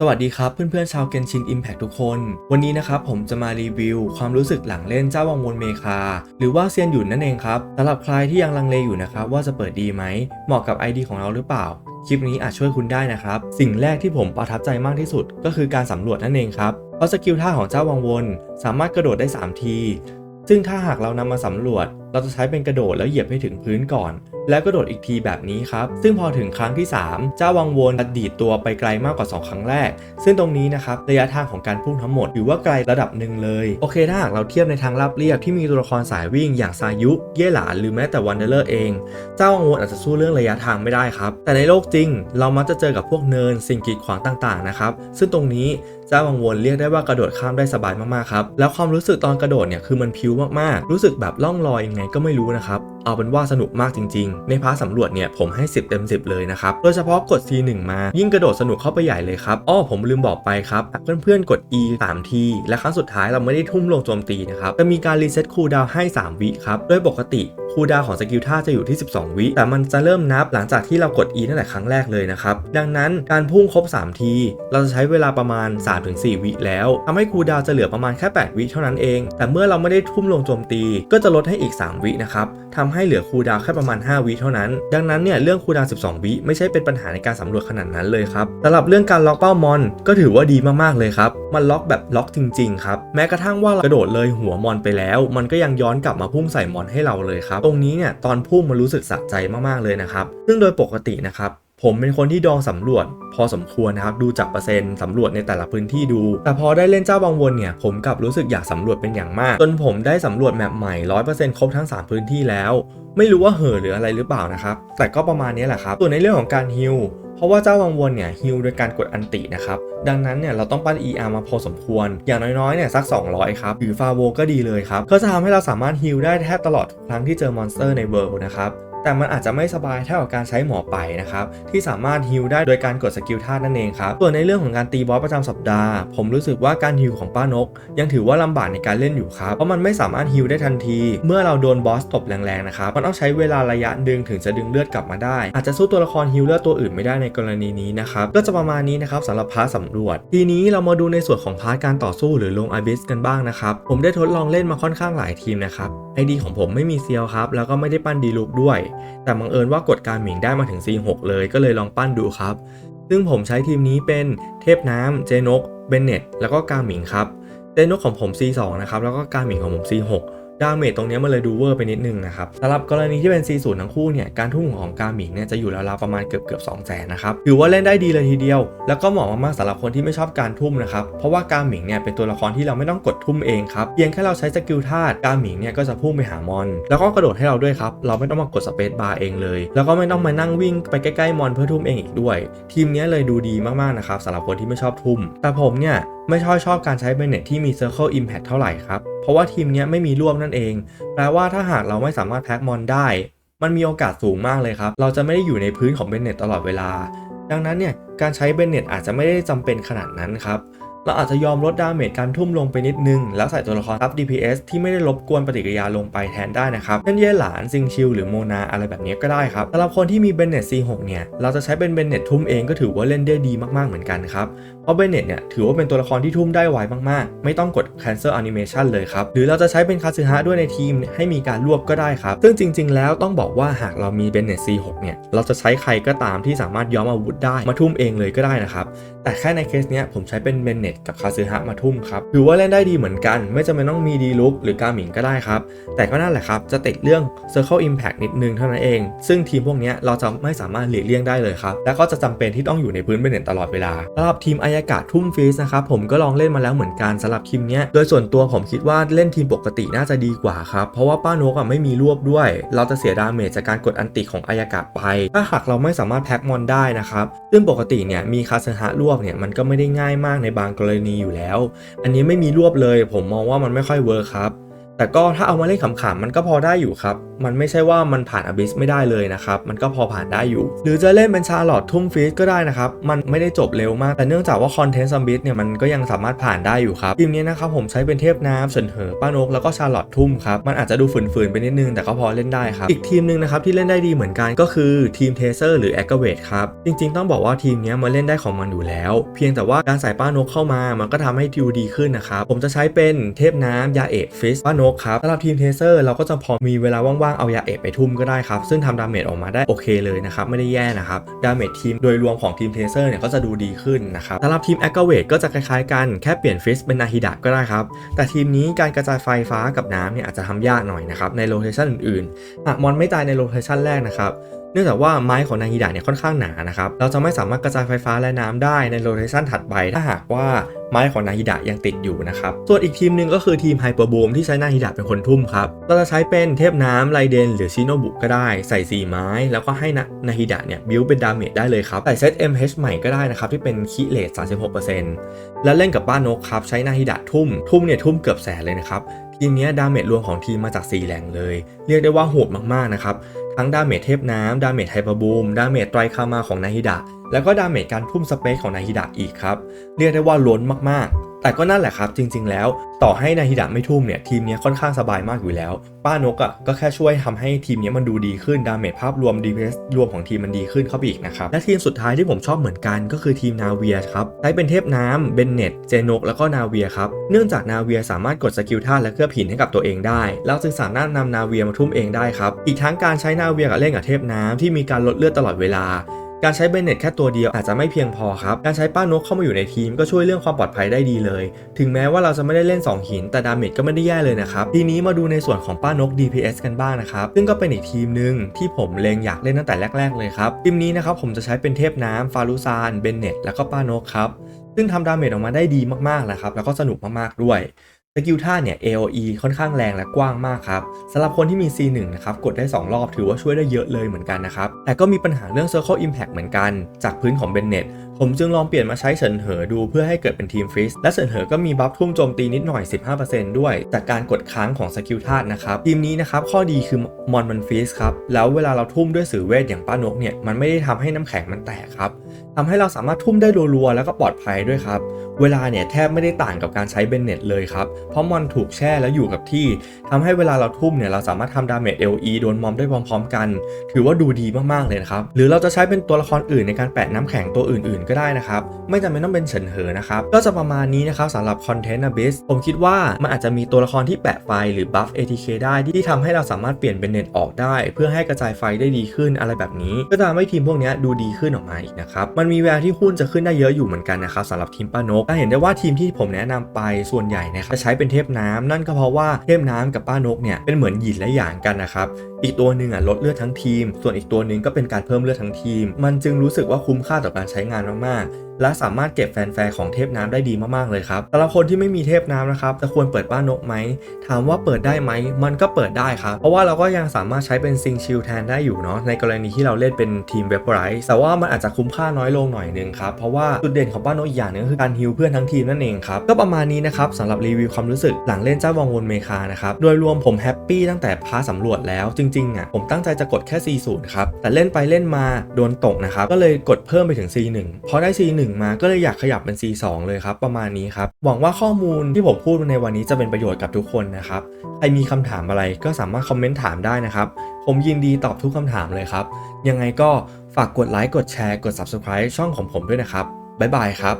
สวัสดีครับเพื่อนๆชาวเกนชิน Impact ทุกคน วันนี้นะครับผมจะมารีวิว ความรู้สึกหลังเล่นเจ้าวังวนเมคา หรือว่าเซียนหยุนนั่นเองครับสำหรับใครที่ยังลังเลอยู่นะครับว่าจะเปิดดีไหม เหมาะกับ ID ของเราหรือเปล่า คลิปนี้อาจช่วยคุณได้นะครับ สิ่งแรกที่ผมประทับใจมากที่สุด ก็คือการสำรวจนั่นเองครับเพราะสกิลท่าของเจ้าวังวนสามารถกระโดดได้ 3 ที ซึ่งถ้าหากเรานำมาสำรวจเราจะใช้เป็นกระโดดแล้วเหยียบให้ถึงพื้นก่อน แล้วกระโดดอีกทีแบบนี้ครับ ซึ่งพอถึงครั้งที่ 3 เจ้าวังวนจะดีดตัวไปไกลมากกว่า 2 ครั้งแรก ซึ่งตรงนี้นะครับระยะทางของการพุ่งทั้งหมดถือว่าไกลระดับหนึ่งเลย โอเคถ้าหากเราเทียบในทางราบเรียบที่มีตัวละครสายวิ่งอย่างซายุ เย่หลานหรือแม้แต่วันเดอร์เอง เจ้าวังวนอาจจะสู้เรื่องระยะทางไม่ได้ครับ แต่ในโลกจริง เรามักจะเจอกับพวกเนินสิ่งกีดขวางต่างๆนะครับ ซึ่งตรงนี้เจ้าวังวนเรียกได้ว่ากระโดดข้ามได้สบายมากๆครับ แล้วความรู้สึกตอนกระโดดเนี่ยคือมันพิ้วมากๆ รู้สึกแบบล่องลอยไงก็ไม่รู้นะครับ เอาเป็นว่าสนุกมากจริง ๆ ในพาร์ทสำรวจเนี่ยผมให้ 10 เต็ม 10 เลยนะครับ โดยเฉพาะกด C1 มายิ่งกระโดดสนุกเข้าไปใหญ่เลยครับอ้อผมลืมบอกไปครับเพื่อนๆกด E 3ทีและครั้งสุดท้ายเราไม่ได้ทุ่มลงโจมตีนะครับจะมีการรีเซ็ตคูลดาวให้ 3 วิครับโดยปกติคูลดาวของสกิลท่าจะอยู่ที่ 12 วิ แต่มันจะเริ่มนับหลังจากที่เรากด E ตั้งแต่ครั้งแรกเลยนะครับ ดังนั้นการพุ่งครบ 3 ที เราจะใช้เวลาประมาณ 3-4 วิแล้วทำให้คูลดาวจะเหลือประมาณแค่ 8 วิเท่านั้นเอง แต่เมื่อเราไม่ได้ทุ่มลงโจมตี ก็จะลดให้อีก 3 วินะครับทำใให้เหลือคูลดาวแค่ประมาณ 5 วิเท่านั้น ดังนั้นเนี่ยเรื่องคูลดาวน์12 วิไม่ใช่เป็นปัญหาในการสำรวจขนาดนั้นเลยครับสำหรับเรื่องการล็อกเป้ามอน ก็ถือว่าดีมากๆเลยครับ มันล็อกแบบล็อกจริงๆครับแม้กระทั่งว่าเรากระโดดเลยหัวมอนไปแล้ว มันก็ยังย้อนกลับมาพุ่งใส่มอนให้เราเลยครับตรงนี้เนี่ยตอนพุ่งมันรู้สึกสะใจมากๆเลยนะครับซึ่งโดยปกตินะครับ ผมเป็นคนที่ดองสำรวจ พอสมควรนะครับดูจากเปอร์เซ็นต์สำรวจในแต่ละพื้นที่ดู แต่พอได้เล่นเจ้าบางวนเนี่ยผมกลับรู้สึกอยากสำรวจเป็นอย่างมาก จนผมได้สำรวจแมปใหม่100%ครบทั้ง 3 พื้นที่แล้ว ไม่รู้ว่าเห่อหรืออะไรหรือเปล่านะครับแต่ก็ประมาณนี้แหละครับส่วนในเรื่องของการฮิลเพราะว่าเจ้าวังวนเนี่ยฮิลโดยการกดอันตินะครับ ดังนั้นเนี่ยเราต้องปั้น ER มาพอสมควร อย่างน้อยๆเนี่ยสัก 200 ครับ หรือฟาโวก็ดีเลยครับ ก็จะทำให้เราสามารถฮิลได้แทบตลอดทุกครั้งที่เจอมอนสเตอร์ในเวิลด์นะครับ แต่มันอาจจะไม่สบายเท่ากับการใช้หมอไปนะครับที่สามารถฮิลได้โดยการกดสกิลท่านั่นเองครับส่วนในเรื่องของการตีบอสประจำสัปดาห์ ผมรู้สึกว่าการฮิลของป้านก ยังถือว่าลำบากในการเล่นอยู่ครับเพราะมันไม่สามารถฮิลได้ทันที เมื่อเราโดนบอสตบแรงๆนะครับมันต้องใช้เวลาระยะดึงถึงจะดึงเลือดกลับมาได้ อาจจะสู้ตัวละครฮิลเลอร์ตัวอื่นไม่ได้ในกรณีนี้นะครับก็จะประมาณนี้นะครับสำหรับพาร์ทสำรวจ ทีนี้เรามาดูในส่วนของพาร์ทการต่อสู้หรือลงอาบิสกันบ้างนะครับผมได้ทดลองเล่นมาค่อนข้างหลายทีมนะครับ ไอดีของผมไม่มีเซียวครับ แล้วก็ไม่ได้ปั้นดีลุกด้วย แต่บังเอิญว่ากดการหมิงได้มาถึง C6 เลยก็เลยลองปั้นดูครับ ซึ่งผมใช้ทีมนี้เป็นเทพน้ำเจนกเบนเน็ตแล้วก็การหมิงครับเจนกของผม C2 นะครับแล้วก็การหมิงของผม C6 ดาเมจตรงนี้มันเลยดูเวอร์ไปนิดนึงนะครับสำหรับกรณีที่เป็น C0 ทั้งคู่เนี่ยการทุ่มของกาหมิงเนี่ยจะอยู่ราวๆประมาณเกือบเกือบ2แสนนะครับถือว่าเล่นได้ดีเลยทีเดียว แล้วก็เหมาะมากๆสำหรับคนที่ไม่ชอบการทุ่มนะครับเพราะว่ากาหมิงเนี่ยเป็นตัวละครที่เราไม่ต้องกดทุ่มเองครับเพียงแค่เราใช้สกิลธาตุกาหมิงเนี่ยก็จะพุ่งไปหามอน แล้วก็กระโดดให้เราด้วยครับเราไม่ต้องมากดสเปซบาร์เองเลย แล้วก็ไม่ต้องมานั่งวิ่งไปใกล้ๆมอนเพื่อทุ่มเองอีกด้วย ทีมเนี้ยเลยดูดีมากๆนะครับสำหรับคนที่ไม่ชอบทุ่ม แต่ผมเนี่ย ไม่ชอบชอบการใช้เบนเน็ตที่มี Circle Impact เท่าไหร่ครับ เพราะว่าทีมนี้ไม่มีร่วมนั่นเอง แปลว่าถ้าหากเราไม่สามารถแพ็กมอนได้ มันมีโอกาสสูงมากเลยครับ เราจะไม่ได้อยู่ในพื้นของเบนเน็ตตลอดเวลา ดังนั้นเนี่ยการใช้เบนเน็ตอาจจะไม่ได้จำเป็นขนาดนั้นครับเราอาจจะยอมลดดาเมจการทุ่มลงไปนิดนึง แล้วใส่ตัวละครรับ DPS ที่ไม่ได้รบกวนปฏิกิริยาลงไปแทนได้นะครับเช่นเย่หลานซิงชิลหรือโมนาอะไรแบบนี้ก็ได้ครับสำหรับคนที่มีเบนเน็ต C6 เนี่ย เราจะใช้เป็นเบนเน็ตทุ่มเองก็ถือว่าเล่นได้ดีมากๆเหมือนกันครับ เพราะเบนเน็ตเนี่ยถือว่าเป็นตัวละครที่ทุ่มได้ไวมากๆ ไม่ต้องกด cancel animation เลยครับ หรือเราจะใช้เป็นคาซึฮะด้วยในทีมให้มีการรวบก็ได้ครับ ซึ่งจริง ๆ แล้วต้องบอกว่าหากเรามีเบนเน็ต C6 เนี่ยเราจะใช้ใครก็ตามที่สามารถย้อมอาวุธได้มาทุ่มเองเลยก็ได้นะครับแต่แค่ในเคสเนี้ยผมใช้เป็นเบนเน็ตกับคาซึฮะมาทุ่มครับถือว่าเล่นได้ดีเหมือนกัน ไม่จำเป็นต้องมีดีลุกหรือกาหมิงก็ได้ครับ แต่ก็นั่นแหละครับ จะติดเรื่อง Circle Impact นิดนึงเท่านั้นเอง ซึ่งทีมพวกเนี้ยเราจะไม่สามารถหลีกเลี่ยงได้เลยครับและก็จะจำเป็นที่ต้องอยู่ในพื้นเบนเน็ตตลอดเวลาสำหรับทีมอายากาศทุ่มฟีสนะครับผมก็ลองเล่นมาแล้วเหมือนกันสำหรับทีมเนี้ยโดยส่วนตัวผมคิดว่าเล่นทีมปกติน่าจะดีกว่าครับเพราะว่าป้านกอะไม่มีรวบด้วย เราจะเสียดาเมจจากการกดอันติของอายากาศไป ถ้าหากเราไม่สามารถแพ็กมอนได้นะครับซึ่งปกติเนี่ยมีคาสฮะรวบเนี่ยมันก็ไม่ได้ง่ายมากในบางกรณีอยู่แล้ว อันนี้ไม่มีรวบเลย ผมมองว่ามันไม่ค่อยเวิร์คครับ แต่ก็ถ้าเอามาเล่นขำๆมันก็พอได้อยู่ครับ มันไม่ใช่ว่ามันผ่านอ b ิสไม่ได้เลยนะครับ มันก็พอผ่านได้อยู่ หรือจะเล่นเป็นชาร์ลอตทุ่มฟีสก็ได้นะครับ มันไม่ได้จบเร็วมาก แต่เนื่องจากว่าคอนเทนต์ซัมบิสเนี่ยมันก็ยังสามารถผ่านได้อยู่ครับทีมนี้นะครับผมใช้เป็นเทพน้ำเฉินเหอป้านกแล้วก็ชาร์ลอตทุ่มครับ มันอาจจะดูฝืนๆไปนิดนึงแต่ก็พอเล่นได้ครับ อีกทีมหนึ่งนะครับที่เล่นได้ดีเหมือนกันก็คือทีมเทเซอร์หรือแอคเวทครับ จริงๆ ต้องบอกว่าทีมนี้มันเล่นได้ของมันอยู่แล้ว เพียงแต่ว่าการใส่ป้านกเข้ามา มันก็ทำให้ดูดีขึ้นนะครับ ผมจะใช้เป็นเทพน้ำยาเอกฟิสป้านกครับสำหรับทีมเทเซอร์เราก็จะพอมีเวลาว่างๆเอายาเอกไปทุ่มก็ได้ครับ ซึ่งทำดาเมจออกมาได้โอเคเลยนะครับ ไม่ได้แย่นะครับ ดาเมจทีมโดยรวมของทีมเทเซอร์เนี่ยก็จะดูดีขึ้นนะครับสำหรับทีมแอคเวทก็จะคล้ายๆกันแค่เปลี่ยนฟิสเป็นนาฮิดะก็ได้ครับ แต่ทีมนี้การกระจายไฟฟ้ากับน้ำเนี่ยอาจจะทำยากหน่อยนะครับในโลเคชันอื่นๆหากมอนไม่ตายในโลเคชันแรกนะครับ นื่องจากว่าไม้ของนาฮิดะเนี่ยค่อนข้างหนานะครับ เราจะไม่สามารถกระจายไฟฟ้าและน้ำได้ในโลเคชันถัดไปถ้าหากว่าไม้ของนาฮิดะยังติดอยู่นะครับ ส่วนอีกทีมหนึ่งก็คือทีมไฮเปอร์บูมที่ใช้นาฮิดะเป็นคนทุ่มครับ เราจะใช้เป็นเทพน้ำไรเดน หรือชิโนบุก็ได้ ใส่ 4 ไม้ แล้วก็ให้นานาฮิดะเนี่ยบิวเป็นดาเมจได้เลยครับ ใส่เซต MH ใหม่ก็ได้นะครับ ที่เป็นคิเลส36%แล้วเล่นกับบ้านนกครับ ใช้นาฮิดะทุ่ม ทุ่มเนี่ยทุ่มเกือบแสนเลยนะครับ ทีมนี้ดาเมจรวมของทีมมาจาก 4 แหล่งเลย เรียกได้ว่าโหดมากๆนะครับทั้งดาเมจเทพน้ำ ดาเมจไฮเปอร์บูม ดาเมจไตรคามาของนาฮิดะ แล้วก็ดาเมจการทุ่มสเปซของนาฮิดะอีกครับ เรียกได้ว่าล้นมากๆ แต่ก็นั่นแหละครับ จริง ๆ แล้ว ต่อให้นาฮิดะไม่ทุ่มเนี่ยทีมนี้ค่อนข้างสบายมากอยู่แล้ว ป้านกอะ่ะก็แค่ช่วยทำให้ทีมนี้มันดูดีขึ้นดาเมจภาพรวมดีเพสรวมของทีมมันดีขึ้นเข้าไปอีกนะครับและทีมสุดท้ายที่ผมชอบเหมือนกันก็คือทีมนาเวียครับใช้เป็นเทพน้ำเบนเน็ตเจนกแล้วก็นาเวียครับเนื่องจากนาเวียสามารถกดสกิลท่าและเคลือบหินให้กับตัวเองได้แล้วจึงสามารถนำนาเวียมาทุ่มเองได้ครับอีกทั้งการใช้นาเวียกับเล่นกับเทพน้ำที่มีการลดเลือดตลอดเวลา การใช้เบนเน็ตแค่ตัวเดียวอาจจะไม่เพียงพอครับ การใช้ป้านกเข้ามาอยู่ในทีมก็ช่วยเรื่องความปลอดภัยได้ดีเลย ถึงแม้ว่าเราจะไม่ได้เล่น 2 หิน แต่ดาเมจก็ไม่ได้แย่เลยนะครับ ทีนี้มาดูในส่วนของป้านก DPS กันบ้างนะครับ ซึ่งก็เป็นอีกทีมหนึ่งที่ผมเลงอยากเล่นตั้งแต่แรก ๆ เลยครับ ทีมนี้นะครับผมจะใช้เป็นเทพน้ำฟารุซานเบนเน็ตแล้วก็ป้านกครับ ซึ่งทำดาเมจออกมาได้ดีมากๆนะครับ แล้วก็สนุกมากๆด้วย สกิลท่าเนี่ย AOE ค่อนข้างแรงและกว้างมากครับสำหรับคนที่มี C1 นะครับกดได้ 2 รอบถือว่าช่วยได้เยอะเลยเหมือนกันนะครับ แต่ก็มีปัญหาเรื่อง Circle Impact เหมือนกัน จากพื้นของ b e n n e t ผมจึงลองเปลี่ยนมาใช้เฉินเหอดูเพื่อให้เกิดเป็นทีมฟรีสและเฉินเหอก็มีบัฟทุ่มโจมตีนิดหน่อย 15%ด้วย จากการกดค้างของสกิลธาตุนะครับ ทีมนี้นะครับข้อดีคือมอนมันฟรีสครับ แล้วเวลาเราทุ่มด้วยสื่อเวทอย่างป้านกเนี่ย มันไม่ได้ทำให้น้ำแข็งมันแตกครับ ทำให้เราสามารถทุ่มได้รัวๆ แล้วก็ปลอดภัยด้วยครับ เวลาเนี่ยแทบไม่ได้ต่างกับการใช้เบนเน็ตเลยครับ เพราะมอนถูกแช่แล้วอยู่กับที่ทำให้เวลาเราทุ่มเนี่ยเราสามารถทำดาเมจ LE โดนมอมได้พร้อมๆกัน ถือว่าดูดีมากๆเลยนะครับ หรือเราจะใช้เป็นตัวละครอื่นในการแปะน้ำแข็งตัวอื่นๆ ก็ได้นะครับ ไม่จำเป็นต้องเป็นเฉินเหอนะครับ ก็จะประมาณนี้นะครับสำหรับคอนเทนต์ Abyss ผมคิดว่ามันอาจจะมีตัวละครที่แปะไฟหรือบัฟ ATK ได้ที่ทำให้เราสามารถเปลี่ยนเป็นเน็ตออกได้ เพื่อให้กระจายไฟได้ดีขึ้นอะไรแบบนี้ ก็ทำให้ทีมพวกนี้ดูดีขึ้นออกมาอีกนะครับมันมีแววที่หุ้นจะขึ้นได้เยอะอยู่เหมือนกันนะครับสำหรับทีมป้านกถ้าเห็นได้ว่าทีมที่ผมแนะนำไปส่วนใหญ่นะครับจะใช้เป็นเทพน้ำนั่นก็เพราะว่าเทพน้ำกับป้านกเนี่ยเป็นเหมือนหยินและหยางกันนะครับอีกตัวหนึ่งอะลดเลือดทั้งทีม ส่วนอีกตัวหนึ่งก็เป็นการเพิ่มเลือดทั้งทีม มันจึงรู้สึกว่าคุ้มค่าต่อการใช้งานมากๆ และสามารถเก็บแฟนแฟร์ของเทพน้ำได้ดีมากๆเลยครับสำหรับคนที่ไม่มีเทพน้ำนะครับจะควรเปิดป้านนกไหมถามว่าเปิดได้ไหมมันก็เปิดได้ครับเพราะว่าเราก็ยังสามารถใช้เป็นซิงชิลแทนได้อยู่เนาะในกรณีที่เราเล่นเป็นทีมเว p ไรส์แต่ว่ามันอาจจะคุ้มค่าน้อยลงหน่อยนึงครับเพราะว่าจุดเด่นของป้านนกอีกอย่างหนึงคือการฮิลเพื่อนทั้งทีมนั่นเองครับก็ประมาณนี้นะครับสำหรับรีวิวความรู้สึกหลังเล่นเจ้าวังวนเมคานะครับโดยรวมผมแฮปปี้ตั้งแต่พาสำรวจแล้วจริงๆอะผมตั้งใจจะกดแค่ C0 ครับแต่เล่นไปเล่นมาโดนตกนะครับก็เลยกดเพิ่มไปถึง C1 พอได้ C1 มาก็เลยอยากขยับเป็น C2 เลยครับประมาณนี้ครับหวังว่าข้อมูลที่ผมพูดในวันนี้จะเป็นประโยชน์กับทุกคนนะครับใครมีคำถามอะไรก็สามารถคอมเมนต์ถามได้นะครับผมยินดีตอบทุกคำถามเลยครับยังไงก็ฝากกดไลค์กดแชร์กด Subscribe ช่องของผมด้วยนะครับบ๊ายบายครับ